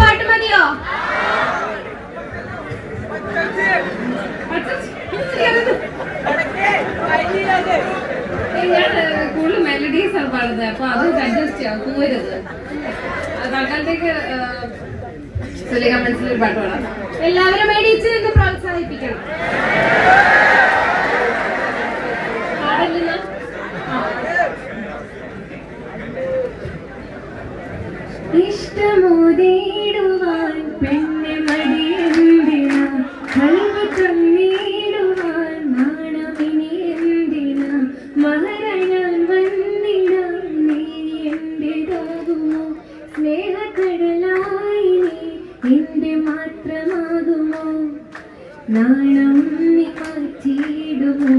പാട്ട് മതിയോ? അഡ്ജസ്റ്റ് എല്ലാവരും എണീച്ച് പ്രോത്സാഹിപ്പിക്കണം. നാണം നീ മാറ്റിയിടുമോ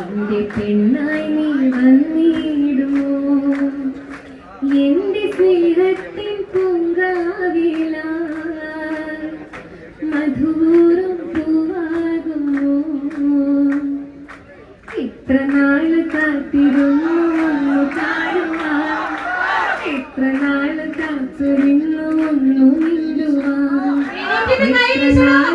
എന്റെ പെണ്ണായി നീ വന്നിടുമോ? എന്റെ സ്നേഹത്തിൻ പൊങ്കാവില മധുരം പൂവാകുമോ? ഇത്ര നാൾ കാത്തിരുന്നു ഒന്നു കാണുവാൻ ഇത്ര നാൾ കാത്തിരുന്നു ഒന്നു എത്ര നാൾ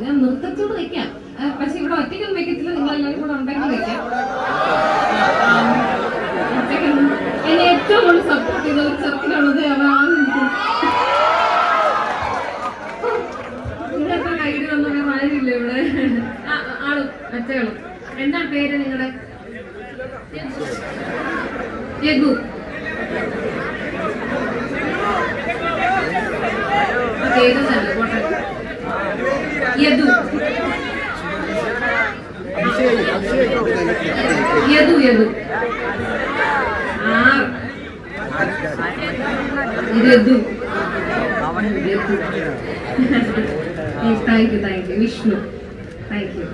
ഞാൻ നൃത്തത്തോട് വെക്കാം ആ, പക്ഷെ ഇവിടെ ഒറ്റയ്ക്കൊന്നും വെക്കത്തില്ല. നിങ്ങൾ എല്ലാവരും കൂടെ ഉണ്ടെങ്കിൽ വെക്കാം. ആ, എന്നെ ഏറ്റവും കൂടുതൽ സപ്പോർട്ട് ചെയ്ത ഒരു ചെറുക്കിനുള്ളത് യദു യദു ആ ഇത് Yadu thank you thank you Vishnu. Thank you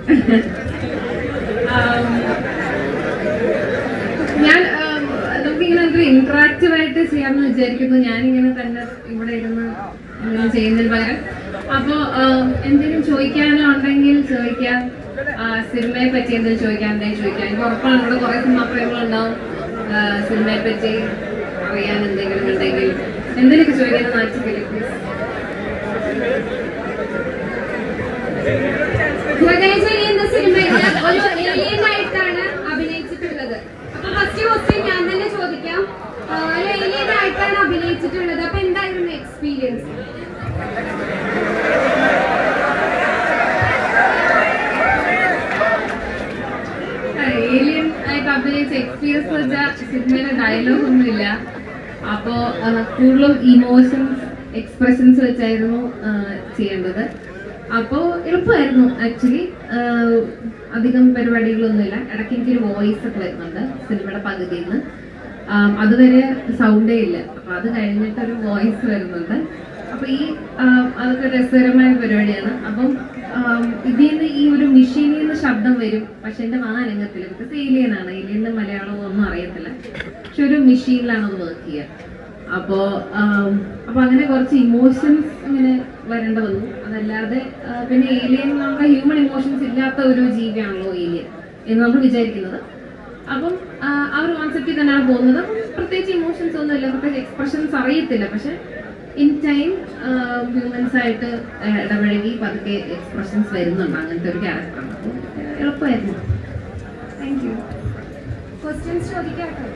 ഞാൻ ആം, നമുക്കിങ്ങനെ ഒരു ഇന്ററാക്റ്റീവ് ആയിട്ട് ചെയ്യാമെന്ന് വിചാരിക്കുന്നു. ഞാനിങ്ങനെ തന്നെ ഇവിടെ ഇരുന്ന് ചെയ്യുന്നതിന് പകരം. അപ്പോ എന്തെങ്കിലും ചോദിക്കാനോ ഉണ്ടെങ്കിൽ ചോദിക്കാം. സിനിമയെ പറ്റി എന്തെങ്കിലും ചോദിക്കാൻ എന്തെങ്കിലും ചോദിക്കാം എനിക്ക് ഉറപ്പാണ് ഇവിടെ കുറെ സിനിമാ പ്രേമികളുണ്ടാവും. ആ, സിനിമയെ പറ്റി അറിയാൻ എന്തെങ്കിലും ഉണ്ടെങ്കിൽ എന്തെങ്കിലുമൊക്കെ ചോദിക്കാൻ നാട്ടിൽ പ്ലീസ് ഗഗനചരി എന്ന സിനിമയിൽ ഒരു alien ആയിട്ടാണ് അഭിനയിച്ചിട്ടുള്ളത് അപ്പൊ ഫസ്റ്റ് ക്വസ്റ്റ്യൻ ഞാൻ തന്നെ ചോദിക്കാം ആ, ഒരു alien ആയിട്ടാണ് അഭിനയിച്ചിട്ടുള്ളത് അപ്പൊ എന്തായിരുന്നു എക്സ്പീരിയൻസ് ഏലിയൻ ആയിട്ട് അഭിനയിച്ച എക്സ്പീരിയൻസ് വെച്ചാൽ സിനിമയിലെ ഡയലോഗ് ഒന്നുമില്ല. അപ്പോ കൂടുതലും ഇമോഷൻസ് എക്സ്പ്രഷൻസ് വെച്ചായിരുന്നു ചെയ്യേണ്ടത്. അപ്പോ എളുപ്പമായിരുന്നു ആക്ച്വലി അധികം പരിപാടികളൊന്നുമില്ല. ഇടയ്ക്ക് എനിക്കൊരു വോയിസ് ഒക്കെ വരുന്നുണ്ട് സിനിമയുടെ പകുതിയിൽ നിന്ന് അതുവരെ സൗണ്ടേ ഇല്ല. അപ്പൊ അത് കഴിഞ്ഞിട്ട് ഒരു വോയിസ് വരുന്നുണ്ട്. അപ്പൊ ഈ അതൊക്കെ രസകരമായ പരിപാടിയാണ്. അപ്പം ഇതിൽ നിന്ന് ഈ ഒരു മെഷീനിൽ നിന്ന് ശബ്ദം വരും. പക്ഷെ എന്റെ വാ അനങ്ങത്തില്ല. ബിക്കോസ് ഏലിയനാണ് ഏലിയന്റെ മലയാളം ഒന്നും അറിയത്തില്ല. പക്ഷെ ഒരു മെഷീനിലാണ് അത് വർക്ക് ചെയ്യുക അപ്പോ അപ്പോൾ അങ്ങനെ കുറച്ച് ഇമോഷൻസ് ഇങ്ങനെ വരേണ്ട വന്നു. അതല്ലാതെ പിന്നെ ഏലിയൻ നമ്മുടെ ഹ്യൂമൻ ഇമോഷൻസ് ഇല്ലാത്ത ഒരു ജീവിയാണല്ലോ ഏലിയൻ എന്ന് നമ്മൾ വിചാരിക്കുന്നത്. അപ്പം ആ ഒരു കോൺസെപ്റ്റിൽ തന്നെയാണ് പോകുന്നത്. പ്രത്യേകിച്ച് ഇമോഷൻസ് ഒന്നും ഇല്ല പ്രത്യേകിച്ച് എക്സ്പ്രഷൻസ് അറിയത്തില്ല. പക്ഷെ ഇൻ ടൈം ഹ്യൂമൻസ് ആയിട്ട് ഇടപഴകി പതുക്കെ എക്സ്പ്രഷൻസ് വരുന്നുണ്ട്. അങ്ങനത്തെ ഒരു ക്യാരക്ടറാണ് അപ്പം എളുപ്പമായിരുന്നു. Thank you questions ചോദിക്കാട്ടോ?